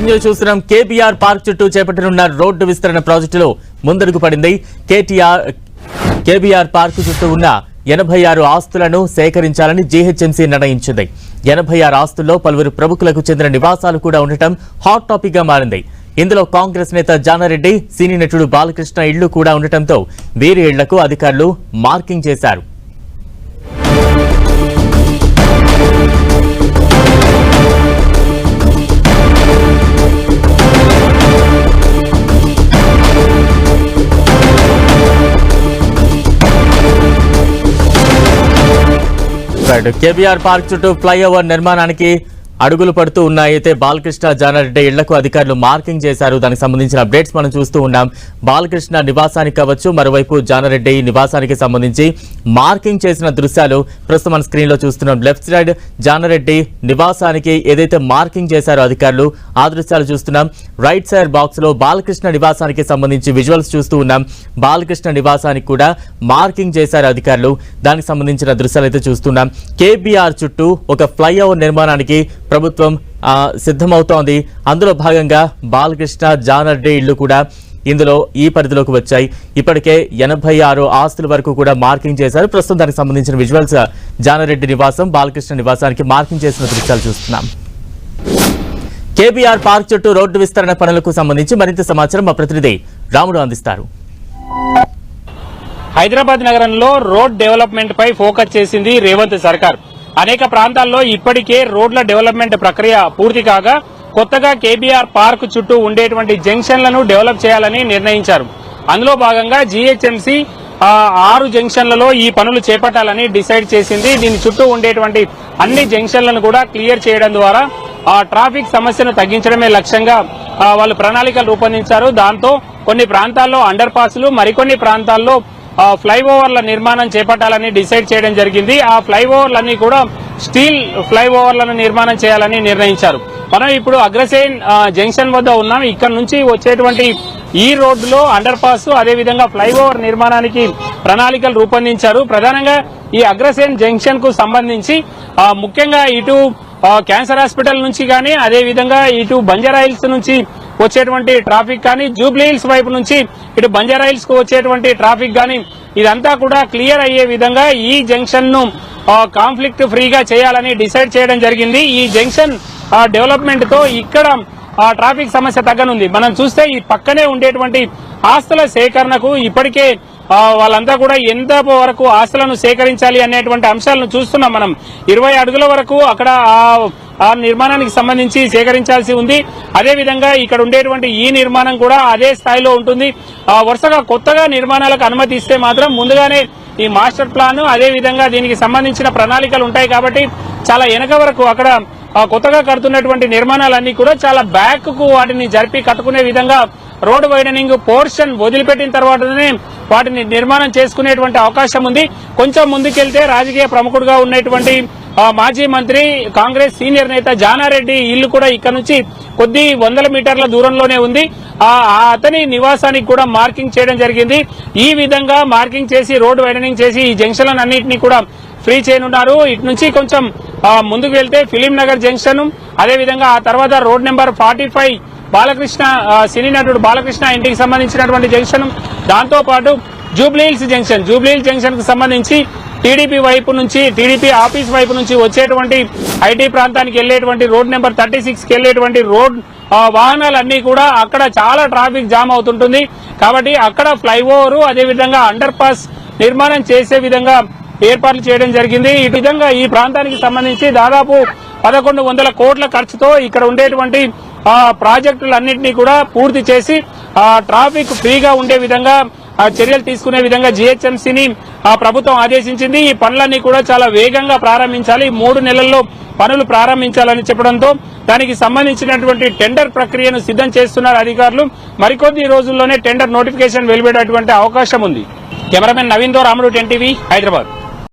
Break news చూస్తున్నాం. KBR park చుట్టూ చేపట్టనున్న రోడ్డు విస్తరణ ప్రాజెక్టులో ముందడుగు పడింది. కేటీఆర్ కేబీఆర్ పార్క్ చుట్టూ ఉన్న ఎనభై ఆరు ఆస్తులను సేకరించాలని జీహెచ్ఎంసీ నిర్ణయించింది. ఎనభై ఆరు ఆస్తుల్లో పలువురు ప్రముఖులకు చెందిన నివాసాలు కూడా ఉండటం హాట్ టాపిక్గా మారింది. ఇందులో కాంగ్రెస్ నేత జానారెడ్డి సినీ నటుడు బాలకృష్ణ ఇళ్ళు కూడా ఉండటంతో వీరి ఇళ్ళకు అధికారులు మార్కింగ్ చేశారు. రైట్ కేబీఆర్ పార్క్ చుట్టూ ఫ్లైఓవర్ నిర్మాణానికి అడుగులు పడుతూ ఉన్నాయి. అయితే బాలకృష్ణ జానారెడ్డి ఇళ్ళకు అధికారులు మార్కింగ్ చేశారు. దానికి సంబంధించిన అప్డేట్స్ మనం చూస్తూ ఉన్నాం. బాలకృష్ణ నివాసానికి కావచ్చు మరోవైపు జానారెడ్డి నివాసానికి సంబంధించి మార్కింగ్ చేసిన దృశ్యాలు ప్రస్తుతం మన స్క్రీన్లో చూస్తున్నాం. లెఫ్ట్ సైడ్ జానారెడ్డి నివాసానికి ఏదైతే మార్కింగ్ చేశారో అధికారులు ఆ దృశ్యాలు చూస్తున్నాం. రైట్ సైడ్ బాక్స్లో బాలకృష్ణ నివాసానికి సంబంధించి విజువల్స్ చూస్తూ ఉన్నాం. బాలకృష్ణ నివాసానికి కూడా మార్కింగ్ చేశారు అధికారులు. దానికి సంబంధించిన దృశ్యాలు అయితే చూస్తున్నాం. కేబీఆర్ చుట్టూ ఒక ఫ్లైఓవర్ నిర్మాణానికి ప్రభుత్వం సిద్ధమవుతోంది. అందులో భాగంగా బాలకృష్ణ జానర్డే ఇళ్ళు కూడా ఇందులో ఈ పరిధిలోకి వచ్చాయి. ఇప్పటికే ఎనభై ఆరు ఆస్తుల వరకు కూడా మార్కింగ్ చేశారు. ప్రస్తుతం దానికి సంబంధించిన విజువల్స్ జానారెడ్డి నివాసం బాలకృష్ణ నివాసానికి మార్కింగ్ చేసిన దృశ్యాలు చూస్తున్నాం. కేబీఆర్ పార్క్ చుట్టూ రోడ్డు విస్తరణ పనులకు సంబంధించి మరింత సమాచారం మా ప్రతినిధి రాముడు అందిస్తారు. హైదరాబాద్ నగరంలో రోడ్ డెవలప్మెంట్ పై ఫోకస్ చేసింది రేవంత్ సర్కార్. అనేక ప్రాంతాల్లో ఇప్పటికే రోడ్ల డెవలప్మెంట్ ప్రక్రియ పూర్తి కాగా కొత్తగా కేబీఆర్ పార్క్ చుట్టూ ఉండేటువంటి జంక్షన్లను డెవలప్ చేయాలని నిర్ణయించారు. అందులో భాగంగా జీహెచ్ఎంసీ ఆరు జంక్షన్లలో ఈ పనులు చేపట్టాలని డిసైడ్ చేసింది. దీని చుట్టూ ఉండేటువంటి అన్ని జంక్షన్లను కూడా క్లియర్ చేయడం ద్వారా ఆ ట్రాఫిక్ సమస్యను తగ్గించడమే లక్ష్యంగా వాళ్ళు ప్రణాళికలు రూపొందించారు. దాంతో కొన్ని ప్రాంతాల్లో అండర్ పాస్లు మరికొన్ని ప్రాంతాల్లో ఫ్లైఓవర్ల నిర్మాణం చేపట్టాలని డిసైడ్ చేయడం జరిగింది. ఆ ఫ్లైఓవర్లన్నీ కూడా స్టీల్ ఫ్లైఓవర్లను నిర్మాణం చేయాలని నిర్ణయించారు. మనం ఇప్పుడు అగ్రసేన్ జంక్షన్ వద్ద ఉన్నాం. ఇక్కడ నుంచి వచ్చేటువంటి ఈ రోడ్డులో అండర్ పాస్ అదేవిధంగా ఫ్లైఓవర్ నిర్మాణానికి ప్రణాళికలు రూపొందించారు. ప్రధానంగా ఈ అగ్రసేన్ జంక్షన్కు సంబంధించి ముఖ్యంగా ఇటు క్యాన్సర్ హాస్పిటల్ నుంచి కానీ అదే విధంగా ఇటు బంజారాయిల్స్ నుంచి వచ్చేటువంటి ట్రాఫిక్ కానీ జూబ్లీ హిల్స్ వైపు నుంచి ఇటు బంజారాయిల్స్కు వచ్చేటువంటి ట్రాఫిక్ కానీ ఇదంతా కూడా క్లియర్ అయ్యే విధంగా ఈ జంక్షన్ను కాన్ఫ్లిక్ట్ ఫ్రీగా చేయాలని డిసైడ్ చేయడం జరిగింది. ఈ జంక్షన్ డెవలప్మెంట్తో ఇక్కడ ఆ ట్రాఫిక్ సమస్య తగ్గనుంది. మనం చూస్తే ఈ పక్కనే ఉండేటువంటి ఆస్తుల సేకరణకు ఇప్పటికే వాళ్ళంతా కూడా ఎంత వరకు ఆస్తులను సేకరించాలి అనేటువంటి అంశాలను చూస్తున్నాం మనం. ఇరవై అడుగుల వరకు అక్కడ ఆ- నిర్మాణానికి సంబంధించి సేకరించాల్సి ఉంది. అదే విధంగా ఇక్కడ ఉండేటువంటి ఈ నిర్మాణం కూడా అదే స్థాయిలో ఉంటుంది. వరుసగా కొత్తగా నిర్మాణాలకు అనుమతి ఇస్తే మాత్రం ముందుగానే ఈ మాస్టర్ ప్లాన్ అదే విధంగా దీనికి సంబంధించిన ప్రణాళికలు ఉంటాయి కాబట్టి చాలా వెనక వరకు అక్కడ కొత్తగా కడుతున్నటువంటి నిర్మాణాలన్నీ కూడా చాలా బ్యాక్కు వాటిని జరిపి కట్టుకునే విధంగా రోడ్డు వైడనింగ్ పోర్షన్ వదిలిపెట్టిన తర్వాతనే వాటిని నిర్మాణం చేసుకునేటువంటి అవకాశం ఉంది. కొంచెం ముందుకెళ్తే రాజకీయ ప్రముఖుడుగా ఉన్నటువంటి మాజీ మంత్రి కాంగ్రెస్ సీనియర్ నేత జానారెడ్డి ఇల్లు కూడా ఇక్కడ నుంచి కొద్ది వందల మీటర్ల దూరంలోనే ఉంది. ఆ అతని నివాసానికి కూడా మార్కింగ్ చేయడం జరిగింది. ఈ విధంగా మార్కింగ్ చేసి రోడ్డు వైడనింగ్ చేసి ఈ జంక్షన్లను అన్నింటినీ కూడా ఫ్రీ చేయనున్నారు. ఇటు నుంచి కొంచెం ముందుకు వెళ్తే ఫిలిం నగర్ జంక్షన్ అదే విధంగా ఆ తర్వాత road number forty five Balakrishna cine నటుడు బాలకృష్ణ ఇంటికి సంబంధించినటువంటి జంక్షన్. దాంతోపాటు జూబ్లీహిల్స్ జంక్షన్. జూబ్లీహిల్స్ జంక్షన్కు సంబంధించి టీడీపీ వైపు నుంచి టీడీపీ ఆఫీస్ వైపు నుంచి వచ్చేటువంటి ఐటీ ప్రాంతానికి వెళ్ళేటువంటి రోడ్ నెంబర్ థర్టీ సిక్స్కి వెళ్ళేటువంటి రోడ్ వాహనాలన్నీ కూడా అక్కడ చాలా ట్రాఫిక్ జామ్ అవుతుంటుంది. కాబట్టి అక్కడ ఫ్లైఓవర్ అదే విధంగా అండర్ పాస్ నిర్మాణం చేసే విధంగా ఏర్పాట్లు చేయడం జరిగింది. ఈ విధంగా ఈ ప్రాంతానికి సంబంధించి దాదాపు పదకొండు వందల కోట్ల ఖర్చుతో ఇక్కడ ఉండేటువంటి ఆ, ప్రాజెక్టులన్నింటినీ కూడా పూర్తి చేసి ఆ, ట్రాఫిక్ ఫ్రీగా ఉండే విధంగా ఆ, చర్యలు తీసుకునే విధంగా జీహెచ్ఎంసీని ప్రభుత్వం ఆదేశించింది. ఈ పనులన్నీ కూడా చాలా వేగంగా ప్రారంభించాలి. మూడు నెలల్లో పనులు ప్రారంభించాలని చెప్పడంతో దానికి సంబంధించినటువంటి టెండర్ ప్రక్రియను సిద్ధం చేస్తున్నారు అధికారులు. మరికొద్ది రోజుల్లోనే టెండర్ నోటిఫికేషన్ వెలువడేటువంటి అవకాశం ఉంది. కెమెరామెన్ నవీన్తో రాముడు టెన్ టీవీ హైదరాబాద్.